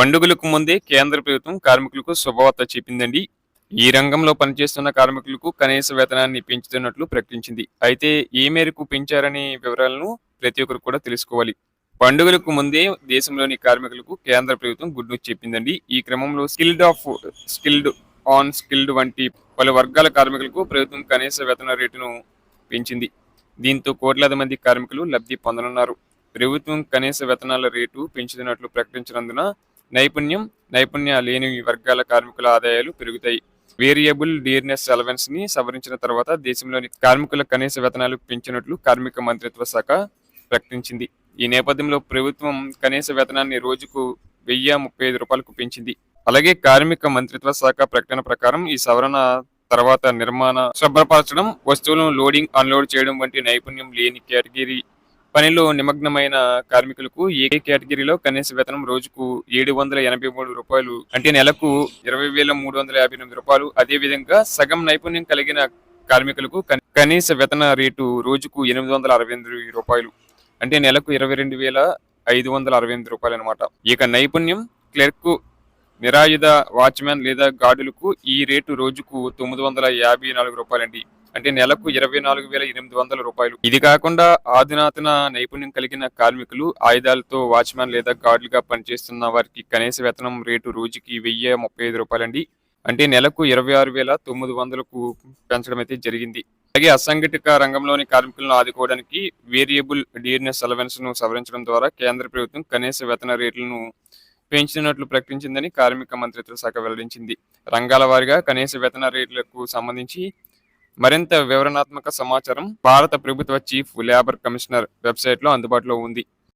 పండుగలకు ముందే కేంద్ర ప్రభుత్వం కార్మికులకు శుభవార్త చెప్పిందండి. ఈ రంగంలో పనిచేస్తున్న కార్మికులకు కనీస వేతనాన్ని పెంచుతున్నట్లు ప్రకటించింది. అయితే ఏ మేరకు పెంచారనే వివరాలను ప్రతి ఒక్కరు కూడా తెలుసుకోవాలి. పండుగలకు ముందే దేశంలోని కార్మికులకు కేంద్ర ప్రభుత్వం గుడ్ న్యూస్ చెప్పిందండి. ఈ క్రమంలో skilled half skilled unskilled వంటి పలు వర్గాల కార్మికులకు ప్రభుత్వం కనీస వేతన రేటును పెంచింది. దీంతో కోట్లాది మంది కార్మికులు లబ్ధి పొందనున్నారు. ప్రభుత్వం కనీస వేతనాల రేటు పెంచుతున్నట్లు ప్రకటించినందున నైపుణ్యం నైపుణ్య లేని వర్గాల కార్మికుల ఆదాయాలు పెరుగుతాయి. వేరియబుల్ డియర్నెస్ అలవెన్స్ని సవరించిన తర్వాత దేశంలోని కార్మికుల కనీస వేతనాలు పెంచినట్లు కార్మిక మంత్రిత్వ శాఖ ప్రకటించింది. ఈ నేపథ్యంలో ప్రభుత్వం కనీస వేతనాన్ని రోజుకు వెయ్యి ముప్పై ఐదు రూపాయలకు పెంచింది. అలాగే కార్మిక మంత్రిత్వ శాఖ ప్రకటన ప్రకారం ఈ సవరణ తర్వాత నిర్మాణ శుభ్రపరచడం వస్తువులను లోడింగ్ అన్లోడ్ చేయడం వంటి నైపుణ్యం లేని కేటగిరీ పనిలో నిమగ్నమైన కార్మికులకు ఏ కేటగిరీలో కనీస వేతనం రోజుకు ఏడు వందల ఎనభై మూడు రూపాయలు? అంటే నెలకు ఇరవై వేల మూడు వందల యాభై ఎనిమిది రూపాయలు. అదే విధంగా సగం నైపుణ్యం కలిగిన కార్మికులకు కనీస వేతన రేటు రోజుకు ఎనిమిది వందల అరవై ఎనిమిది రూపాయలు. అంటే నెలకు ఇరవై రెండు వేల ఐదు వందల అరవై ఎనిమిది రూపాయలు అనమాట ఇక నైపుణ్యం క్లర్క్ నిరాయుధ వాచ్మెన్ లేదా గార్డులకు ఈ రేటు రోజుకు తొమ్మిది వందల యాభై నాలుగు రూపాయలండి. అంటే నెలకు ఇరవై నాలుగు వేల ఎనిమిది వందల రూపాయలు. ఇది కాకుండా ఆధునాతన నైపుణ్యం కలిగిన కార్మికులు ఆయుధాలతో వాచ్మెన్ లేదా గార్డులుగా పనిచేస్తున్న వారికి కనీస వేతనం రేటు రోజుకి వెయ్యి ముప్పై ఐదు రూపాయలండి. అంటే నెలకు ఇరవై ఆరు వేల తొమ్మిది వందలకు పెంచడం అయితే జరిగింది. అలాగే అసంఘటిత రంగంలోని కార్మికులను ఆదుకోవడానికి వేరియబుల్ డియర్నెస్ అలవెన్స్ను సవరించడం ద్వారా కేంద్ర ప్రభుత్వం కనీస వేతన రేట్లను పెంచినట్లు ప్రకటించిందని కార్మిక మంత్రిత్వ శాఖ వెల్లడించింది. రంగాల వారీగా కనీస వేతన రేట్లకు సంబంధించి మరింత వివరణాత్మక సమాచారం భారత ప్రభుత్వ చీఫ్ లేబర్ కమిషనర్ వెబ్సైట్లో అందుబాటులో ఉంది.